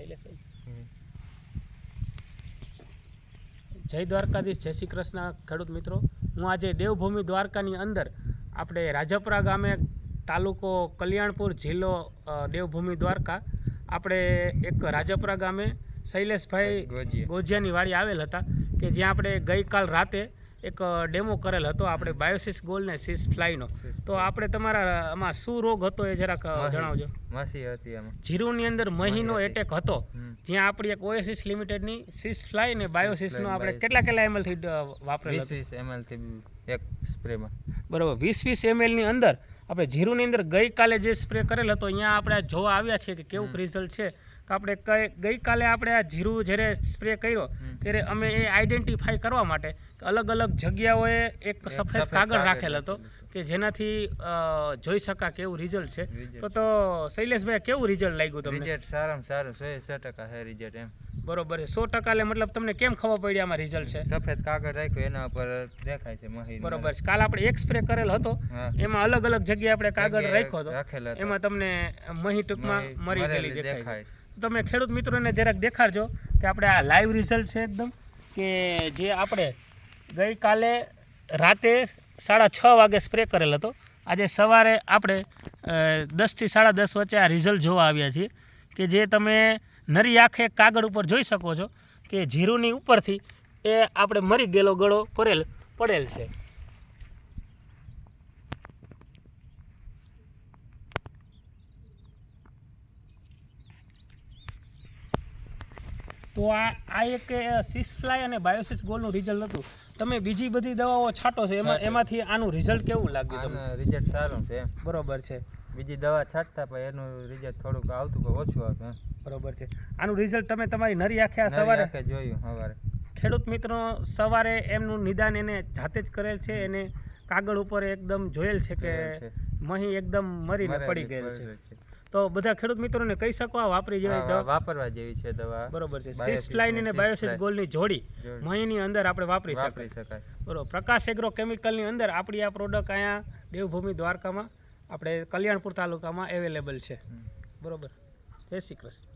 શૈલેષભાઈ લેશે જય દ્વારકાધીશ જય શ્રી કૃષ્ણ ખેડૂત મિત્રો. હું આજે દેવભૂમિ દ્વારકાની અંદર આપણે રાજપરા ગામે તાલુકો કલ્યાણપુર જિલ્લો દેવભૂમિ દ્વારકા આપણે એક રાજપરા ગામે શૈલેષભાઈ ગોજીયા. ગોજિયાની વાડી આવેલ હતા કે જ્યાં આપણે ગઈકાલ રાતે એક ડેમો કરેલ હતો આપણે બાયોસિસ ગોલ ને સિસ ફ્લાયનો તો આપણે તમારા આમાં શું રોગ હતો એ જરાક જણાવજો. માસી હતી એમાં. જીરુની અંદર મહીનો એટેક હતો. જ્યાં આપણી એક ઓએસિસ લિમિટેડની સિસ ફ્લાય ને બાયોસિસનો આપણે કેટલા કેટલા એમએલથી વાપરેલ વીસ હતું? વીસ એમએલથી એક સ્પ્રેમાં. બરાબર. વીસ વીસ એમએલની અંદર આપણે જીરુની અંદર ગઈકાલે જે સ્પ્રે કરેલ હતો અહીંયા આપણે જોવા આવ્યા છે કે કેવું રિઝલ્ટ છે. તો આપણે કઈ ગઈકાલે આપણે આ જીરું જ્યારે સ્પ્રે કર્યો ત્યારે અમે એ આઈડેન્ટિફાઈ કરવા માટે અલગ અલગ જગ્યાઓએ એક સફેદ કાગળ રાખેલ હતો. કે જેનાથી જોઈ શકા કેવું રિઝલ્ટ છે. તો તો શૈલેષભાઈ કેવું રિઝલ્ટ લાગ્યું તમને? રિઝલ્ટ સારામાં સારું સો સો ટકા છે રિઝલ્ટ એમ. બરોબર છે. સો ટકા એટલે મતલબ તમને કેમ ખબર પડી આમાં રિઝલ્ટ છે? સફેદ કાગળ રાખ્યો એના ઉપર દેખાય છે બરોબર છે. કાલ આપણે એક સ્પ્રે કરેલ હતો. એમાં અલગ અલગ જગ્યાએ આપણે કાગળ રાખ્યો હતો. એમાં તમને મહી ટૂંકમાં મરી ગયેલી દેખાય તમે ખેડૂત મિત્રોને જરાક દેખાડજો કે આપણે આ લાઈવ રિઝલ્ટ છે એકદમ કે જે આપણે ગઈકાલે રાતે સાડા છ વાગે સ્પ્રે કરેલ હતો. આજે સવારે આપણે દસથી સાડા દસ વચ્ચે આ રિઝલ્ટ જોવા આવ્યા છીએ કે જે તમે નરી આંખે કાગળ ઉપર જોઈ શકો છો કે જીરુની ઉપરથી એ આપણે મરી ગયેલો ગળો પડેલ પડેલ છે. તો આ આ એક સિસફ્લાય અને બાયોસિસ ગોલનું રિઝલ્ટ હતું. તમે બીજી બધી દવાઓ છાંટો છો એમાં એમાંથી આનું રિઝલ્ટ કેવું લાગ્યું તમને? રિઝલ્ટ સારું છે. બરોબર છે. બીજી દવા છાંટતા પણ એનું રિઝલ્ટ થોડુંક આવતું પણ ઓછું આવતું બરોબર છે. આનું રિઝલ્ટ તમે તમારી નરી આંખે આ સવારે જોયું સવારે ખેડૂત મિત્રો સવારે એમનું નિદાન એને જાતે જ કરેલ છે એને કાગળ ઉપર એકદમ જોયેલ છે કે મહી એકદમ મરીને પડી ગયેલ છે. તો બધા ખેડૂત મિત્રોને કહી શકો આ વાપરી જેવી દવા. વાપરવા જેવી છે દવા. બરોબર છે. સિસ ફ્લાઇન અને બાયોસિસ ગોલની જોડી મહિની અંદર આપણે વાપરી શકાય વાપરી શકાય. બરોબર. પ્રકાશ એગ્રો કેમિકલની અંદર આપણી આ પ્રોડક્ટ અહીંયા દેવભૂમિ દ્વારકામાં આપણે કલ્યાણપુર તાલુકામાં અવેલેબલ છે. બરોબર. જય શ્રી કૃષ્ણ.